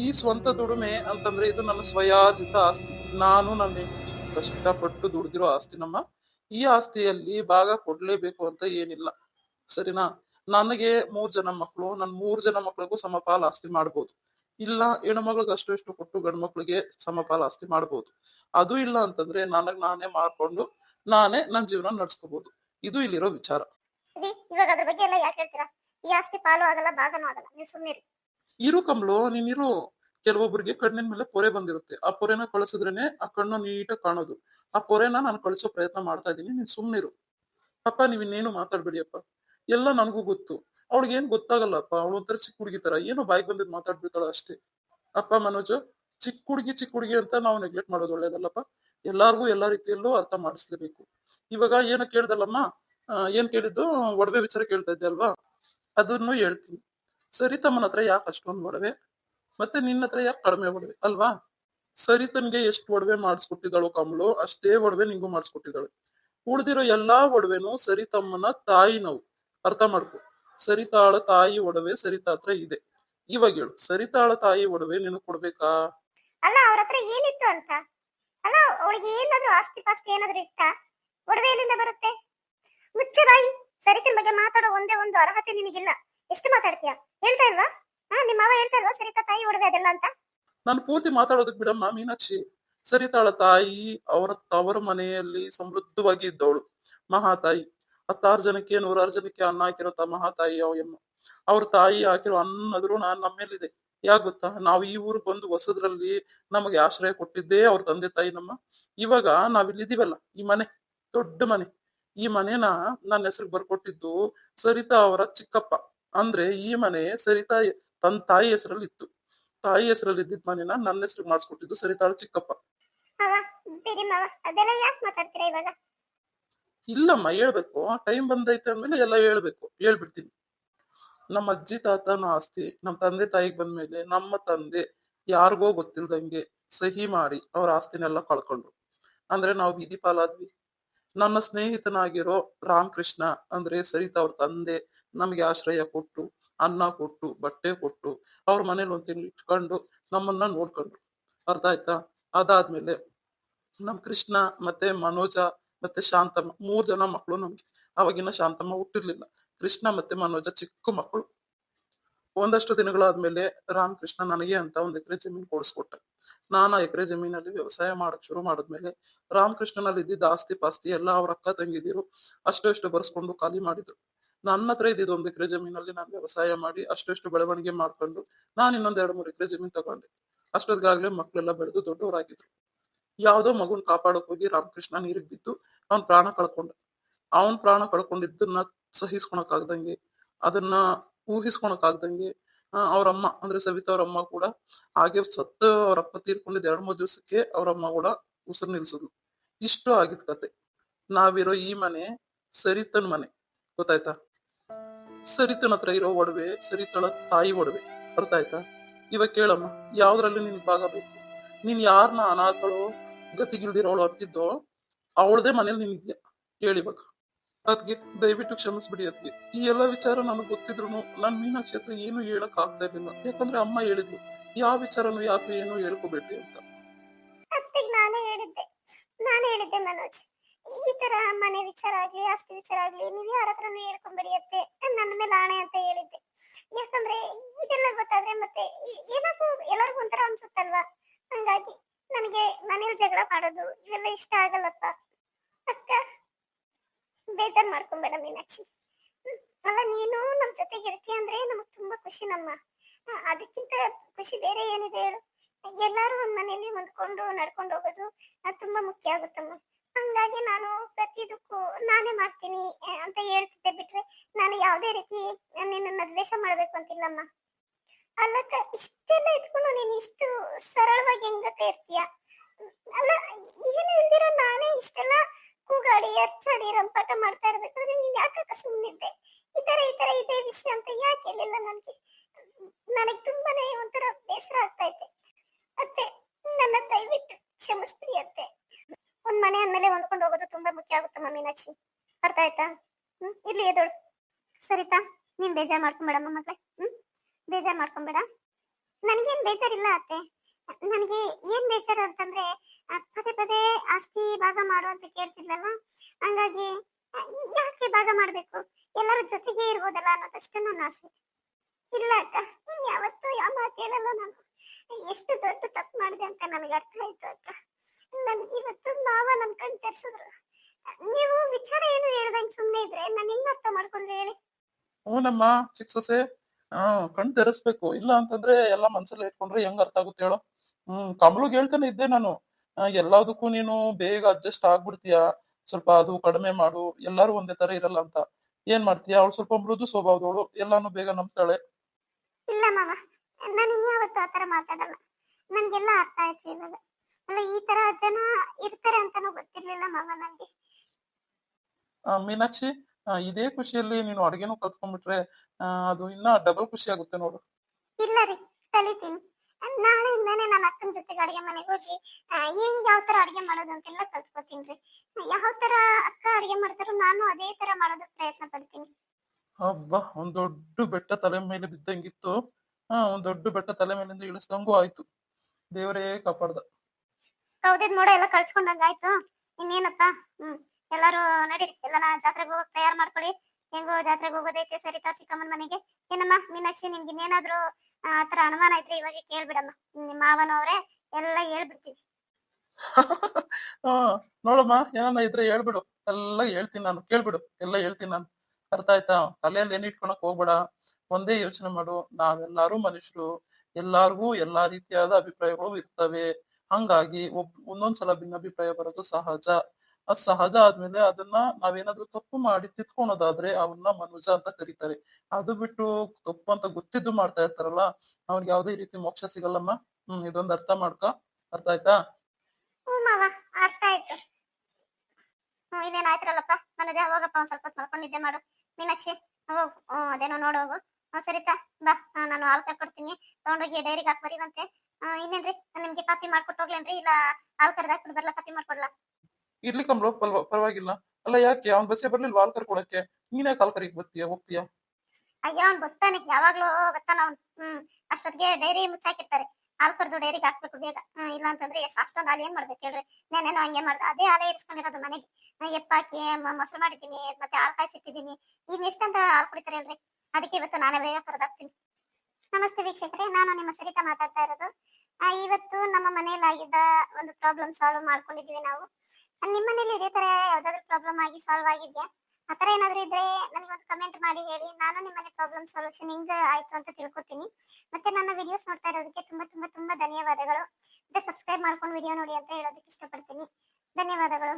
ಈ ಸ್ವಂತ ದುಡಿಮೆ ಅಂತಂದ್ರೆ ಇದು ನನ್ನ ಸ್ವಯಾರ್ಜಿತ ಆಸ್ತಿ. ನಾನು ನನ್ನ ಕಷ್ಟಪಟ್ಟು ದುಡಿದಿರೋ ಆಸ್ತಿ ನಮ್ಮ ಈ ಆಸ್ತಿಯಲ್ಲಿ ಭಾಗ ಕೊಡ್ಲೇಬೇಕು ಅಂತ ಏನಿಲ್ಲ. ಸರಿನಾ? ನನಗೆ ಮೂರ್ ಜನ ಮಕ್ಕಳು ನನ್ ಮೂರ್ ಜನ ಮಕ್ಳಿಗೂ ಸಮಪಾಲ ಆಸ್ತಿ ಮಾಡ್ಬೋದು. ಇಲ್ಲ ಹೆಣ್ಮಗಳಿಗೆ ಅಷ್ಟು ಎಷ್ಟು ಕೊಟ್ಟು ಗಂಡ್ಮಕ್ಳಿಗೆ ಮಕ್ಳಿಗೆ ಸಮಪಾಲ ಆಸ್ತಿ ಮಾಡ್ಬೋದು. ಅದು ಇಲ್ಲ ಅಂತಂದ್ರೆ ನನಗ್ ನಾನೇ ಮಾರ್ಕೊಂಡು ನಾನೇ ನನ್ ಜೀವನ ನಡ್ಸ್ಕೋಬಹುದು ಇದು ಇಲ್ಲಿರೋ ವಿಚಾರ. ಈ ಆಸ್ತಿ ಪಾಲು ಆಗಲ್ಲ, ಭಾಗನೂ ಆಗಲ್ಲ. ನೀವು ಸುಮ್ಮನೆ ಇರು ಕಮ್ಲು ನೀನಿರು ಕೆಲವೊಬ್ಬರಿಗೆ ಕಣ್ಣಿನ ಮೇಲೆ ಪೊರೆ ಬಂದಿರುತ್ತೆ. ಆ ಪೊರೆನ ಕಳಿಸಿದ್ರೇನೆ ಆ ಕಣ್ಣು ನೀಟಾಗಿ ಕಾಣೋದು. ಆ ಪೊರೆನ ನಾನು ಕಳಿಸೋ ಪ್ರಯತ್ನ ಮಾಡ್ತಾ ಇದ್ದೀನಿ, ನೀನ್ ಸುಮ್ನಿರು. ಅಪ್ಪ ನೀವ್ ಇನ್ನೇನು ಮಾತಾಡ್ಬೇಡಿಯಪ್ಪ? ಎಲ್ಲ ನನಗೂ ಗೊತ್ತು. ಅವಳಿಗೆ ಏನ್ ಗೊತ್ತಾಗಲ್ಲಪ್ಪ? ಅವಳು ಒಂಥರ ಚಿಕ್ಕ ಹುಡುಗಿ ತರ. ಏನೋ ಬಾಯಿಗೆ ಬಂದಿದ್ ಮಾತಾಡ್ಬಿಡ್ತಾಳ ಅಷ್ಟೇ. ಅಪ್ಪ, ಮನೋಜ್ ಚಿಕ್ಕ ಹುಡುಗಿ ಚಿಕ್ಕ ಹುಡುಗಿ ಅಂತ ನಾವು ನೆಗ್ಲೆಕ್ಟ್ ಮಾಡೋದು ಒಳ್ಳೇದಲ್ಲಪ್ಪ? ಎಲ್ಲಾರ್ಗೂ ಎಲ್ಲಾ ರೀತಿಯಲ್ಲೂ ಅರ್ಥ ಮಾಡಿಸ್ಲೇಬೇಕು. ಇವಾಗ ಏನೋ ಕೇಳ್ದಲ್ಲಮ್ಮ? ಏನ್ ಕೇಳಿದ್ದು? ಒಡವೆ ವಿಚಾರ ಕೇಳ್ತಾ ಇದ್ದೆ ಅಲ್ವಾ? ಅದನ್ನು ಹೇಳ್ತೀನಿ. ಸರಿತಮ್ಮನ ಹತ್ರ ಯಾಕೆ ಅಷ್ಟೊಂದು ಒಡವೆ? ಮತ್ತೆ ನಿನ್ನ ಹತ್ರ ಯಾಕೆ ಕಡಿಮೆ ಒಡವೆ? ಅಲ್ವಾ? ಸರಿತನ್ಗೆ ಎಷ್ಟು ಒಡವೆ ಮಾಡಿಸ್ಕೊಟ್ಟಿದ್ದಾಳು ಕಮಲು, ಅಷ್ಟೇ ಒಡವೆ ನಿಂಗೂ ಮಾಡಿಸ್ಕೊಟ್ಟಿದ್ದಾಳೆ. ಉಳ್ದಿರೋ ಎಲ್ಲಾ ಒಡವೆನು ಸರಿತಮ್ಮನ ತಾಯಿ ನೋವು ಅರ್ಥ ಮಾಡ್ಕೊ. ಸರಿತಾಳ ತಾಯಿ ಒಡವೆ ಸರಿತಾ ಹತ್ರ ಇದೆ. ಇವಾಗ ಹೇಳು, ಸರಿತಾಳ ತಾಯಿ ಒಡವೆ ನಿನಗ್ ಕೊಡ್ಬೇಕಾ? ಅಲ್ಲ, ಅವ್ರ ಹತ್ರ ಏನಿತ್ತು ಅಂತ? ಅಲ್ಲ, ಅವಳಿಗೆ ಏನಾದ್ರೂ ಆಸ್ತಿ ಪಾಸ್ತಿ ಏನಾದ್ರೂ ಇತ್ತ? ಒಡವೆ ಎಲ್ಲಿಂದ ಬರುತ್ತೆ? ಮುಚ್ಚೆ ಬಾಯಿ. ಸರಿತಿನ ಬಗ್ಗೆ ಮಾತಾಡೋ ಒಂದೇ ಒಂದು ಅರ್ಹತೆ ನಿನಗಿಲ್ಲ. ಎಷ್ಟು ಮಾತಾಡ್ತೀಯ? ಹೇಳ್ತಾ ಇಲ್ವಾ? ನಿಮ್ಮ ಮಾವ ಹೇಳ್ತಾ ಇಲ್ವಾ? ಸರಿತಾ ತಾಯಿ ಒಡವೆ ಅದೆಲ್ಲ ಅಂತ? ನಾನು ಪೂರ್ತಿ ಮಾತಾಡೋದಕ್ ಬಿಡಮ್ಮ, ಮೀನಾಕ್ಷಿ. ಸರಿತಾಳ ತಾಯಿ, ಅವರ ತವರ ಮನೆಯಲ್ಲಿ ಸಮೃದ್ಧವಾಗಿ ಇದ್ದವಳು. ಮಹಾತಾಯಿ. ಹತ್ತಾರು ಜನಕ್ಕೆ, ನೂರಾರು ಜನಕ್ಕೆ ಅನ್ನ ಹಾಕಿರೋ ತ ಮಹಾತಾಯಿ ಅವಯಮ್ಮ ಅವ್ರ ತಾಯಿ ಹಾಕಿರೋ ಅನ್ನದ್ರು ನಾನ್ ನಮ್ಮೇಲಿದೆ. ಯಾಕೆ ಗೊತ್ತಾ? ನಾವು ಈ ಊರು ಬಂದು ಹೊಸದ್ರಲ್ಲಿ ನಮಗೆ ಆಶ್ರಯ ಕೊಟ್ಟಿದ್ದೇ ಅವ್ರ ತಂದೆ ತಾಯಿ ನಮ್ಮ ಇವಾಗ ನಾವಿಲ್ಲಿದೀವಲ್ಲ ಈ ಮನೆ, ದೊಡ್ಡ ಮನೆ. ಈ ಮನೆನ ನನ್ನ ಹೆಸರು ಬರ್ಕೊಟ್ಟಿದ್ದು ಸರಿತಾ ಅವರ ಚಿಕ್ಕಪ್ಪ. ಅಂದ್ರೆ ಈ ಮನೆ ಸರಿತಾ ತನ್ನ ತಾಯಿ ಹೆಸರಲ್ಲಿ ಇತ್ತು ತಾಯಿ ಹೆಸರಲ್ಲಿ ಇದ್ದಿದ್ದ ಮನೆನ ನನ್ನ ಹೆಸರು ಮಾಡಿಸ್ಕೊಟ್ಟಿದ್ದು ಸರಿತಾಳ ಚಿಕ್ಕಪ್ಪ. ಇಲ್ಲಮ್ಮ ಹೇಳ್ಬೇಕು. ಟೈಮ್ ಬಂದೈತೆ ಅಂದ್ಮೇಲೆ ಎಲ್ಲ ಹೇಳ್ಬೇಕು. ಹೇಳ್ಬಿಡ್ತೀನಿ. ನಮ್ಮ ಅಜ್ಜಿ ತಾತನ ಆಸ್ತಿ ನಮ್ಮ ತಂದೆ ತಾಯಿಗೆ ಬಂದ್ಮೇಲೆ ನಮ್ಮ ತಂದೆ ಯಾರಿಗೋ ಗೊತ್ತಿಲ್ದಂಗೆ ಸಹಿ ಮಾಡಿ ಅವ್ರ ಆಸ್ತಿನೆಲ್ಲ ಕಳ್ಕೊಂಡ್ರು. ಅಂದ್ರೆ ನಾವು ಬೀದಿ ಪಾಲಾದ್ವಿ ನನ್ನ ಸ್ನೇಹಿತನಾಗಿರೋ ರಾಮಕೃಷ್ಣ ಅಂದ್ರೆ ಸರಿತಾ ಅವ್ರ ತಂದೆ ನಮಗೆ ಆಶ್ರಯ ಕೊಟ್ಟು, ಅನ್ನ ಕೊಟ್ಟು, ಬಟ್ಟೆ ಕೊಟ್ಟು, ಅವ್ರ ಮನೇಲಿ ಒಂದು ತಿಂಗಳು ಇಟ್ಕೊಂಡು ನಮ್ಮನ್ನ ನೋಡ್ಕೊಂಡ್ರು. ಅರ್ಥ ಆಯ್ತಾ? ಅದಾದ್ಮೇಲೆ ನಮ್ ಕೃಷ್ಣ ಮತ್ತೆ ಮನೋಜ ಮತ್ತೆ ಶಾಂತಮ್ಮ ಮೂರ್ ಜನ ಮಕ್ಕಳು ನಮ್ಗೆ. ಅವಾಗಿನ ಶಾಂತಮ್ಮ ಹುಟ್ಟಿರ್ಲಿಲ್ಲ. ಕೃಷ್ಣ ಮತ್ತೆ ಮನೋಜ ಚಿಕ್ಕ ಮಕ್ಕಳು ಒಂದಷ್ಟು ದಿನಗಳಾದ್ಮೇಲೆ ರಾಮಕೃಷ್ಣ ನನಗೆ ಅಂತ ಒಂದ್ ಎಕರೆ ಜಮೀನು ಕೊಡಿಸ್ಕೊಟ್ಟ. ನಾನು ಆ ಎಕರೆ ಜಮೀನಲ್ಲಿ ವ್ಯವಸಾಯ ಮಾಡಕ್ ಶುರು ಮಾಡಿದ್ಮೇಲೆ ರಾಮಕೃಷ್ಣನಲ್ಲಿ ಇದ್ದಿದ್ದ ಆಸ್ತಿ ಪಾಸ್ತಿ ಎಲ್ಲ ಅವ್ರ ಅಕ್ಕ ತಂಗಿದಿರು ಅಷ್ಟು ಅಷ್ಟು ಬರ್ಸ್ಕೊಂಡು ಖಾಲಿ ಮಾಡಿದ್ರು. ನನ್ನ ಹತ್ರ ಇದ್ದಿದ್ದು ಒಂದ್ ಎಕರೆ ಜಮೀನಲ್ಲಿ ನಾನು ವ್ಯವಸಾಯ ಮಾಡಿ ಅಷ್ಟೆಷ್ಟು ಬೆಳವಣಿಗೆ ಮಾಡ್ಕೊಂಡು ನಾನು ಇನ್ನೊಂದ್ ಎರಡು, ಮೂರು ಎಕರೆ ಜಮೀನ್ ತಗೊಂಡೆ ಅಷ್ಟೊತ್ತಿಗಾಗ್ಲೇ ಮಕ್ಳೆಲ್ಲ ಬೆಳೆದು ದೊಡ್ಡವರಾಗಿದ್ರು. ಯಾವ್ದೋ ಮಗುನ್ ಕಾಪಾಡಕ್ ಹೋಗಿ ರಾಮಕೃಷ್ಣ ನೀರಿಗೆ ಬಿದ್ದು ಅವ್ನ್ ಪ್ರಾಣ ಕಳ್ಕೊಂಡ. ಅವನ್ ಪ್ರಾಣ ಕಳ್ಕೊಂಡಿದ್ದನ್ನ ಸಹಿಸ್ಕೊಳಕ್ ಆಗ್ದಂಗೆ ಅದನ್ನ ಊಹಿಸ್ಕೊಳಕ್ ಆಗ್ದಂಗೆ ಅವ್ರಮ್ಮ, ಅಂದ್ರೆ ಸವಿತಾ ಅವ್ರಮ್ಮ ಕೂಡ ಹಾಗೆ ಸತ್ತು ಅವರಪ್ಪ ತೀರ್ಕೊಂಡಿದ್ದ ಎರಡ್, ಮೂರ್ ದಿವ್ಸಕ್ಕೆ ಅವ್ರಮ್ಮ ಕೂಡ ಉಸಿರು ನಿಲ್ಸಿದ್ಲು. ಇಷ್ಟು ಆಗಿದ್ ಕತೆ. ನಾವಿರೋ ಈ ಮನೆ ಸರಿತನ್ ಮನೆ. ಗೊತ್ತಾಯ್ತಾ? ಸರಿತನ ಹತ್ರ ಇರೋ ಒಡವೆ ಸರಿತಳ ತಾಯಿ ಒಡವೆ. ಅರ್ಥ ಆಯ್ತಾ? ಇವಾಗ ಕೇಳಮ್ಮ, ಯಾವ್ದ್ರಲ್ಲಿ ನಿನ್ ಭಾಗ ಬೇಕು? ನೀನ್ ಯಾರನ್ನ ಅನಾಥಳು, ಗತಿಗಿಲ್ದಿರೋಳು ಅತ್ತಿದ್ದೋ ಅವಳದೇ ಮನೇಲಿ ನೀನಿದ್ಯಾ ಹೇಳಿ ಇವಾಗ. ಅದಕ್ಕೆ ದಯವಿಟ್ಟು ಕ್ಷಮಿಸ್ಬಿಡಿ ಅದ್ಗೆ ಈ ಎಲ್ಲ ವಿಚಾರ ನನಗೆ ಗೊತ್ತಿದ್ರು ನಾನು ಮೀನಾಕ್ಷಿ ಹತ್ರ ಏನು ಹೇಳಕ್ ಆಗ್ತಾ ಇರ್ಲಿಲ್ಲ. ಯಾಕಂದ್ರೆ ಅಮ್ಮ ಹೇಳಿದ್ಲು, ಯಾವ ವಿಚಾರನು ಯಾಕೆ ಏನು ಹೇಳ್ಕೋಬೇಡಿ ಅಂತ. ನಾನೇ ಹೇಳಿದ್ದೆ. ನಾನು ಹೇಳಿದ್ದೆ ಮನೋಜ್. ಈ ತರ ಮನೆ ವಿಚಾರ ಆಗ್ಲಿ, ಆಸ್ತಿ ವಿಚಾರ ಆಗ್ಲಿ, ನೀವ್ ಯಾರ ಹತ್ರನು ಹೇಳ್ಕೊಂಬೇಡಿ ಅತ್ತೆ ನನ್ನ ಮೇಲೆ ಆಣೆ ಅಂತ ಹೇಳಿದ್ದೆ. ಯಾಕಂದ್ರೆ ಇದೆಲ್ಲ ಗೊತ್ತಾದ್ರೆ ಮತ್ತೆ ಏನಾದ್ರು ಎಲ್ಲರಿಗೂ ಒಂಥರ ಅನ್ಸುತ್ತಲ್ವಾ? ಹಂಗಾಗಿ ನನಗೆ ಮನೇಲಿ ಜಗಳ ಮಾಡೋದು ಇವೆಲ್ಲ ಇಷ್ಟ ಆಗಲ್ಲಪ್ಪ. ಅಕ್ಕ, ಬೇಜಾರ್ ಮಾಡ್ಕೊಂಬೇಡ ಮೀನಾಕ್ಷಿ. ಅಲ್ಲ ನೀನು ನಮ್ ಜೊತೆಗೆ ಇರ್ತೀಯ ಅಂದ್ರೆ ನಮಗ್ ತುಂಬಾ ಖುಷಿ ನಮ್ಮ. ಅದಕ್ಕಿಂತ ಖುಷಿ ಬೇರೆ ಏನಿದೆ ಹೇಳು. ಎಲ್ಲಾರು ಒಂದ್ ಮನೇಲಿ ಹೊಂದ್ಕೊಂಡು ನಡ್ಕೊಂಡು ಹೋಗೋದು ತುಂಬಾ ಮುಖ್ಯ ಆಗುತ್ತಮ್ಮ. ಹಂಗಾಗಿ ನಾನು ಪ್ರತಿದಕ್ಕೂ ನಾನೇ ಮಾಡ್ತೀನಿ ಅಂತ ಹೇಳ್ತಿದ್ದೆ ಬಿಟ್ರೆ ನಾನು ಯಾವುದೇ ರೀತಿ ನಿನ್ನನ್ನು ದ್ವೇಷ ಮಾಡ್ಬೇಕು ಅಂತಿಲ್ಲಮ್ಮ. ಅಲ್ಲಕ್ಕ, ಇಷ್ಟೆಲ್ಲ ಇಟ್ಕೊಂಡು ನೀನು ಇಷ್ಟು ಸರಳವಾಗಿ ಹೆಂಗಕ್ಕ ಇರ್ತೀಯ? ಅಲ್ಲ, ಏನು ಇಲ್ದಿರ ನಾನೇ ಇಷ್ಟೆಲ್ಲ ಕೂಗಾಡಿ, ಅರ್ಚಾಡಿ, ರಂಪಾಟ ಮಾಡ್ತಾ ಇರ್ಬೇಕಾದ್ರೆ ನೀನ್ ಯಾಕಕ್ಕ ಸುಮ್ಮನಿದ್ದೆ ಈ ತರ ಈ ತರ, ಇದೇ ವಿಷಯ ಅಂತ ಯಾಕೆ ಹೇಳಿಲ್ಲ ನನ್ಗೆ? ನನಗ್ ತುಂಬಾನೇ ಒಂಥರ ಬೇಸರ ಆಗ್ತಾ ಅತ್ತೆ, ನನ್ನ ದಯವಿಟ್ಟು ಕ್ಷಮಿಸ್ಬಿಡಿ ಅತ್ತೆ. ಒಂದ್ ಮನೆ ಅಂದ್ಮೇಲೆ ಹೊಂದ್ಕೊಂಡು ಹೋಗೋದು ತುಂಬಾ ಮುಖ್ಯ ಆಗುತ್ತಮ್ಮ ಮೀನಾಕ್ಷಿ. ಅರ್ಥ ಆಯ್ತಾ? ಹ್ಮ್, ಇರ್ಲಿ ಎದೋಳು ಸರಿತಾ? ನೀನ್ ಬೇಜಾರ್ ಮಾಡ್ಕೊಂಬೇಡಮ್ಮ ಮಗಳೇ. ಹ್ಮ್, ಬೇಜಾರ್ ಮಾಡ್ಕೊಂಬೇಡ. ನನ್ಗೇನ್ ಬೇಜಾರಿಲ್ಲ ಅತ್ತೆ. ನನಗೆ ಏನ್ ಬೇಜಾರು ಅಂತಂದ್ರೆ ಪದೇ ಪದೇ ಆಸ್ತಿ ಭಾಗ ಮಾಡು ಅಂತ ಕೇಳ್ತಿದ್ಲಲ್ಲ ಹಂಗಾಗಿ, ಯಾಕೆ ಭಾಗ ಮಾಡ್ಬೇಕು? ಎಲ್ಲರೂ ಜೊತೆಗೆ ಇರ್ಬೋದಲ್ಲ ಅನ್ನೋದಷ್ಟೇ ನನ್ನ ಆಸೆ. ಇಲ್ಲ ಅಕ್ಕ ಇನ್ ಯಾವತ್ತೂ ಯಾವ ಮಾತು ಹೇಳಲ್ಲ ನಾನು. ಎಷ್ಟು ದೊಡ್ಡ ತಪ್ಪು ಮಾಡಿದೆ ಅಂತ ನನಗೆ ಅರ್ಥ ಆಯ್ತು ಅಕ್ಕ. ನನ್ಗೆ ಇವತ್ತು ಮಾವ ನನ್ ಕಣ್ ತೆರ್ಸಿದ್ರು. ನೀವು ವಿಚಾರ ಏನು ಹೇಳ್ದಂಗ್ ಸುಮ್ನೆ ಇದ್ರೆ ನಾನು ಹೆಂಗ್ ಅರ್ಥ ಮಾಡ್ಕೊಂಡ್ರೆ ಹೇಳಿ? ಹ್ಞೂನಮ್ಮ ಚಿಕ್ಕ ಸೊಸೆ ಹಾ ಕಣ್ ತೆರೆಸ್ಬೇಕು. ಇಲ್ಲ ಅಂತಂದ್ರೆ ಎಲ್ಲ ಮನ್ಸಲ್ಲಿ ಇಟ್ಕೊಂಡ್ರೆ ಹೆಂಗ್ ಅರ್ಥ ಆಗುತ್ತೆ ಹೇಳು? ಹ್ಮ್ ಕಮಲುಗ್ ಹೇಳ್ತಾನೆ ಇದ್ದೆ ನಾನು. ಆ, ಎಲ್ಲದಕ್ಕೂ ನೀನು ಬೇಗ ಅಡ್ಜಸ್ಟ್ ಆಗ್ಬಿಡ್ತೀಯ? ಸ್ವಲ್ಪ ಅದು ಕಡಿಮೆ ಮಾಡು. ಎಲ್ಲಾರು ಒಂದೇ ತರ ಇರಲ್ಲ ಅಂತ. ಏನ್ ಮಾಡ್ತೀಯ? ಅವಳು ಸ್ವಲ್ಪ ಮೃದು ಸ್ವಭಾವದವಳು ಎಲ್ಲಾನು ಬೇಗ ನಂಬ್ತಾಳೆ. ಇಲ್ಲ ಮಾವ. ನಾನು ಇನ್ಯಾವತ್ತು ಆ ತರ ಮಾತಾಡಲ್ಲ. ನನ್ಗೆಲ್ಲ ಅರ್ಥ ಆಯ್ತು ಇವಾಗ. ಅಲ್ಲ ಈ ತರ ಜನ ಇರ್ತಾರೆ ಅಂತಾನೂ ಗೊತ್ತಿರ್ಲಿಲ್ಲ ಮಾವ ನಂಗೆ. ಆ, ಮೀನಾಕ್ಷಿ ಆ, ಇದೇ ಖುಷಿಯಲ್ಲಿ ನೀನು ಅಡುಗೆನೂ ಕಲ್ತ್ಕೊಂಡ್ಬಿಟ್ರೆ ಆ, ಅದು ಇನ್ನ ಡಬಲ್ ಖುಷಿ ಆಗುತ್ತೆ ನೋಡು. ಇಲ್ಲ ರೀ ಕಲಿತೀನಿ. ನಾಳೆಯಿಂದಾನೆ ನನ್ನ ಅಕ್ಕನ ಜೊತೆಗೆ ಅಡಿಗೆ ಮನೆಗೆ ಹೋಗಿ ಆ, ಹೆಂಗ್ ಯಾವ ತರ ಅಡಿಗೆ ಮಾಡೋದು ಅಂತೆಲ್ಲ ಕಲ್ತ್ಕೊತೀನಿ ರೀ. ಯಾವ ತರ ಅಕ್ಕ ಅಡಿಗೆ ಮಾಡ್ತಾರೋ ನಾನು ಅದೇ ತರ ಮಾಡೋದಕ್ಕೆ ಪ್ರಯತ್ನ ಪಡ್ತೀನಿ. ಹಬ್ಬ ಒಂದ್ ದೊಡ್ಡ ಬೆಟ್ಟ ತಲೆ ಮೇಲೆ ಬಿದ್ದಂಗಿತ್ತು. ಹಾ ಒಂದ್ ದೊಡ್ಡ ಬೆಟ್ಟ ತಲೆ ಮೇಲಿಂದ ಇಳಿಸ್ದಂಗೂ ಆಯ್ತು. ದೇವರೇ ಕಾಪಾಡ್ದ. ಕೌದಿದ್ ಮೋಡ ಎಲ್ಲ ಕಳ್ಸ್ಕೊಂಡಂಗ ಆಯ್ತು. ಇನ್ನೇನಪ್ಪ? ಹ್ಮ್, ಎಲ್ಲಾರು ನಡಿ ಎಲ್ಲನ ಜಾತ್ರೆಗೆ ಹೋಗಕ್ ತಯಾರ್ ಮಾಡ್ಕೊಳ್ಳಿ ಹೆಂಗೋ ಜಾತ್ರೆಗೆ ಹೋಗೋದೈತೆ, ಸರಿ ಚಿಕ್ಕಮ್ಮನ ಮನೆಗೆ. ಏನಮ್ಮ, ಮೀನಾಕ್ಷಿ, ನಿಮ್ಗೆ ಇನ್ನೇನಾದ್ರು ಆತರ ತರ ಅನುಮಾನ ಐತ್ರಿ ಇವಾಗ ಕೇಳ್ಬಿಡಮ್ಮ. ನಿಮ್ಮ ಮಾವನವ್ರೆ ಎಲ್ಲ ಹೇಳ್ಬಿಡ್ತೀವಿ. ನೋಡಮ್ಮ ಏನಾನ ಇದ್ರೆ ಹೇಳ್ಬಿಡು. ಎಲ್ಲ ಹೇಳ್ತೀನಿ ನಾನು, ಕೇಳ್ಬಿಡು, ಎಲ್ಲ ಹೇಳ್ತೀನಿ ನಾನು. ಅರ್ಥ ಆಯ್ತಾ? ತಲೆಯಲ್ಲಿ ಏನ್ ಇಟ್ಕೊಳಕ್ ಹೋಗ್ಬೇಡ. ಒಂದೇ ಯೋಚನೆ ಮಾಡು. ನಾವೆಲ್ಲಾರು ಮನುಷ್ಯರು. ಎಲ್ಲಾರ್ಗೂ ಎಲ್ಲಾ ರೀತಿಯಾದ ಅಭಿಪ್ರಾಯಗಳು ಇರ್ತವೆ. ಹಂಗಾಗಿ ಒಬ್ ಒಂದೊಂದ್ಸಲ ಭಿನ್ನಾಭಿಪ್ರಾಯ ಬರೋದು ಸಹಜ. ಅದ್ ಸಹಜ ಆದ್ಮೇಲೆ ಅದನ್ನ ನಾವೇನಾದ್ರೂ ತಪ್ಪು ಮಾಡಿ ತಿತ್ಕೊಳೋದಾದ್ರೆ ಅವನ್ನ ಮನುಜ ಅಂತ ಕರೀತಾರೆ. ಅದು ಬಿಟ್ಟು ತಪ್ಪು ಅಂತ ಗೊತ್ತಿದ್ದು ಮಾಡ್ತಾ ಇರ್ತಾರಲ್ಲ ಅವ್ರಿಗೆ ಯಾವ್ದೇ ರೀತಿ ಮೋಕ್ಷ ಸಿಗಲ್ಲಮ್ಮ? ಹ್ಮ್, ಇದೊಂದ್ ಅರ್ಥ ಮಾಡ್ಕ. ಅರ್ಥ ಆಯ್ತಾ? ಅರ್ಥ ಆಯ್ತು. ಹ್ಮ್ ಮನಜ, ಹೋಗಪ್ಪ, ಒಂದ್ ಸ್ವಲ್ಪ ಮಾಡು. ಮೀನಾಕ್ಷಿ ಹೋಗು ಅದೇನೋ ನೋಡೋಗು ಸರಿತಾ, ಬಾ. ನಾನು ಹಾಲು ಕರ್ಕೊಡ್ತೀನಿ. ತಗೊಂಡೋಗಿ ಡೈರಿಗೆ ಹಾಕಿ, ಬರೀವಂತೆ. ಇನ್ನೇನ್ರಿ? ನಾನ್ ನಿಮ್ಗೆ ಕಾಪಿ ಮಾಡ್ಕೊಟ್ಟು ಹೋಗ್ಲೇನ್ರಿ? ಇಲ್ಲ ಹಾಲ್ ಕರ್ದು ಹಾಕ್ಬಿಟ್ಟು ಬರ್ಲಾ ಕಾಪಿ ಮಾಡ್ಕೊಡ್ಲಾ? ಇರ್ಲಿ ಕಮ್ಲು ಪರ್ವ- ಪರವಾಗಿಲ್ಲ. ಅಲ್ಲ ಯಾಕೆ? ಅವ್ನ್ ಬಸ್ಸೇ ಬರ್ಲಿಲ್ಲ ಹಾಲ್ ಕರ್ಕೊಳಕ್ಕೆ ನೀನೇ ಕಾಲ್ ಕರಿಗೆ ಬರ್ತೀಯ ಹೋಗ್ತೀಯಾ? ಅಯ್ಯೋ ಅವ್ನ್ ಗೊತ್ತಾನೆ ಯಾವಾಗ್ಲೂ ಗೊತ್ತಾನ ಅವ್ನ್. ಹ್ಮ್ ಅಷ್ಟೊತ್ತಿಗೆ ಡೈರಿ ಮುಚ್ಚಾಕಿರ್ತಾರೆ. ಹಾಲ್ ಕರ್ದು ಡೈರಿಗೆ ಹಾಕ್ಬೇಕು ಬೇಗ. ಇಲ್ಲ ಅಂತಂದ್ರೆ ಎಷ್ಟು ಅಷ್ಟೊಂದು ಹಾಲು ಏನ್ ಮಾಡ್ಬೇಕು ಹೇಳ್ರಿ? ನಾನೇನೋ ಹಂಗೆ ಮಾಡ್ದೆ. ಅದೇ ಹಾಲೇ ಇರಿಸ್ಕೊಂಡಿರೋದು ಮನೆಗೆ. ಎಪ್ಪ ಹಾಕಿ ಮೊಸರು ಮಾಡಿದ್ದೀನಿ ಮತ್ತೆ ಹಾಲು ಕಾಯಿಸಿಟ್ಟಿದ್ದೀನಿ. ಇನ್ ಎಷ್ಟಂತ ಹಾಲು ಕುಡಿತಾರೆ ಹೇಳ್ರಿ. ಅದಕ್ಕೆ ಇವತ್ತು ನಾನೇ ಬೇಗ ಕರೆದಾಕ್ತೀನಿ ನಮಸ್ತೆ ವೀಕ್ಷಕರೇ, ನಾನು ನಿಮ್ಮ ಸರಿತಾ ಮಾತಾಡ್ತಾ ಇರೋದು. ಇವತ್ತು ನಮ್ಮ ಮನೆಯಲ್ಲಿ ಆಗಿದ್ದ ಒಂದು ಪ್ರಾಬ್ಲಮ್ ಸಾಲ್ವ್ ಮಾಡ್ಕೊಂಡಿದೀವಿ ನಾವು. ನಿಮ್ಮ ಮನೇಲಿ ಇದೇ ತರ ಯಾವ್ದಾದ್ರು ಪ್ರಾಬ್ಲಮ್ ಆಗಿ ಸಾಲ್ವ್ ಆಗಿದ್ಯಾ? ಆತರ ಏನಾದ್ರು ಇದ್ರೆ ನನಗೊಂದು ಕಮೆಂಟ್ ಮಾಡಿ ಹೇಳಿ. ನಾನು ನಿಮ್ಮನೆ ಪ್ರಾಬ್ಲಮ್ ಸೊಲ್ಯೂಷನ್ ಹಿಂಗ ಆಯ್ತು ಅಂತ ತಿಳ್ಕೊತೀನಿ. ಮತ್ತೆ ನನ್ನ ವಿಡಿಯೋಸ್ ನೋಡ್ತಾ ಇರೋದಕ್ಕೆ ತುಂಬಾ ತುಂಬಾ ತುಂಬಾ ಧನ್ಯವಾದಗಳು. ಮತ್ತೆ ಸಬ್ಸ್ಕ್ರೈಬ್ ಮಾಡ್ಕೊಂಡು ವಿಡಿಯೋ ನೋಡಿ ಅಂತ ಹೇಳೋದಕ್ಕೆ ಇಷ್ಟಪಡ್ತೀನಿ. ಧನ್ಯವಾದಗಳು.